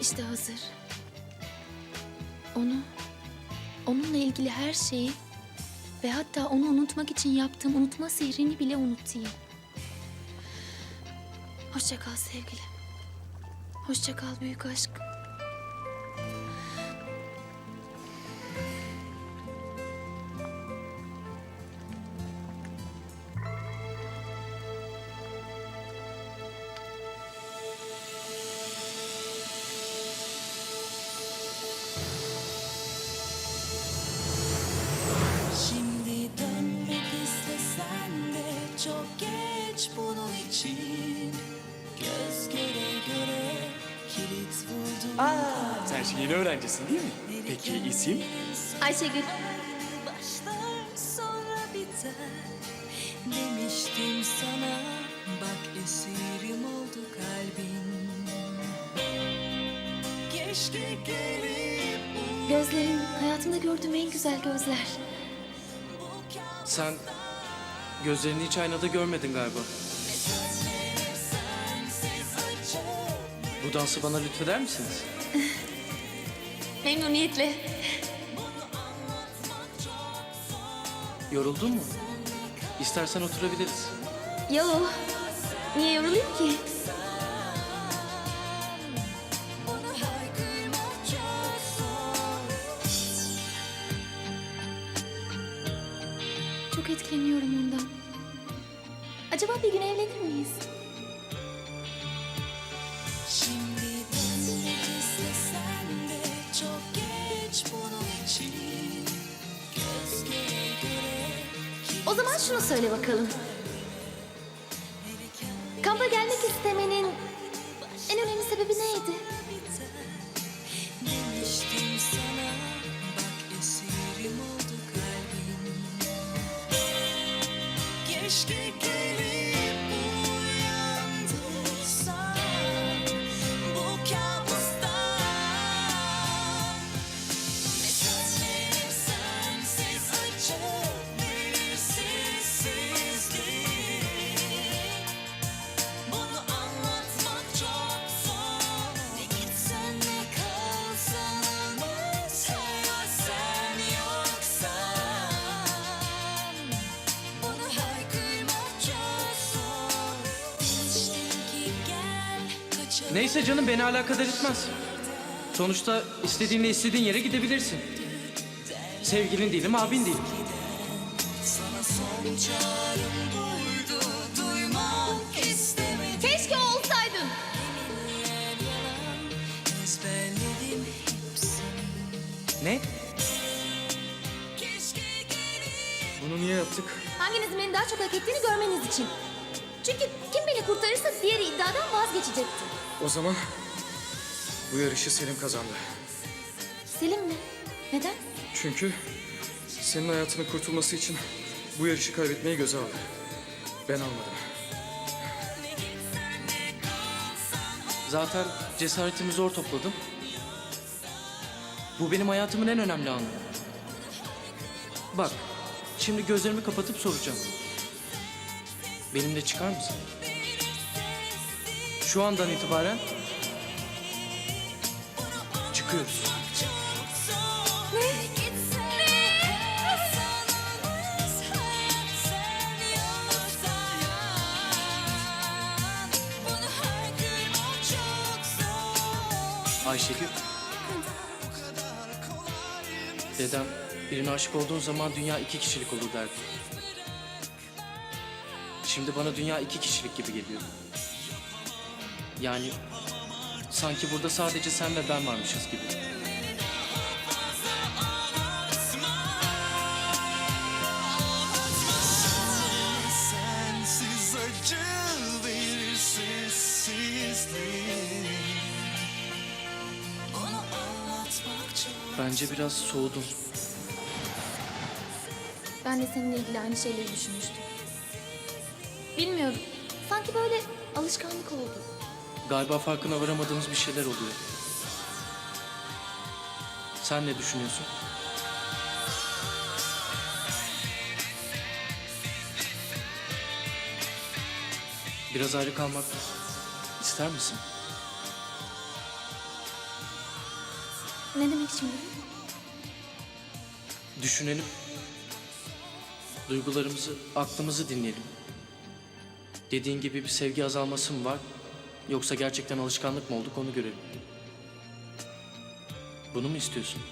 İşte hazır. Onu, onunla ilgili her şeyi ve hatta onu unutmak için yaptığım unutma sihrini bile unutayım. Hoşça kal sevgilim. Hoşça kal büyük aşk. Vurdum Sen şimdi yeni öğrencisin değil mi? Peki isim? Ayşegül. Başlar sonra biter Demiştim sana bak esirim oldu kalbin Keşke gelip Gözlerin hayatımda gördüğüm en güzel gözler. Sen gözlerini hiç aynada görmedin galiba. Bu dansı bana lütfeder misiniz? Memnuniyetle. Yoruldun mu? İstersen oturabiliriz. Yo, niye yorulayım ki? Çok etkileniyorum ondan. Acaba bir gün evlenir miyiz? Geç bunun için O zaman şunu söyle bakalım. Neyse canım beni alakadar etmez. Sonuçta istediğinle istediğin yere gidebilirsin. Sevgilin değilim, abin değilim. Keşke olsaydın. Ne? Bunu niye yaptık? Hanginizin beni daha çok hak ettiğini görmeniz için. Çünkü kim beni kurtarırsa diğeri iddiadan vazgeçecekti. O zaman bu yarışı Selim kazandı. Selim mi? Neden? Çünkü senin hayatının kurtulması için bu yarışı kaybetmeyi göze aldı. Ben almadım. Zaten cesaretimi zor topladım. Bu benim hayatımın en önemli anı. Bak, şimdi gözlerimi kapatıp soracağım. Benimle çıkar mısın? Şu andan itibaren çıkıyoruz. Ayşegül. Dedem birine aşık olduğun zaman dünya iki kişilik olur derdi. Şimdi bana dünya iki kişilik gibi geliyor. Yani sanki burada sadece sen ve ben varmışız gibi. Sensiz acı Bence biraz soğudum. Ben de seninle ilgili aynı şeyleri düşünmüştüm. Bilmiyorum. Sanki böyle alışkanlık oldu. Galiba farkına varamadığımız bir şeyler oluyor. Sen ne düşünüyorsun? Biraz ayrı kalmak ister misin? Ne demek şimdi? Düşünelim. Duygularımızı, aklımızı dinleyelim. Dediğin gibi bir sevgi azalması mı var? Yoksa gerçekten alışkanlık mı olduk onu görelim. Bunu mu istiyorsun?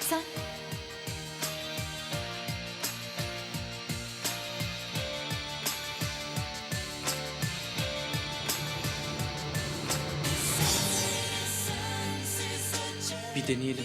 Sen? Bir deneyelim.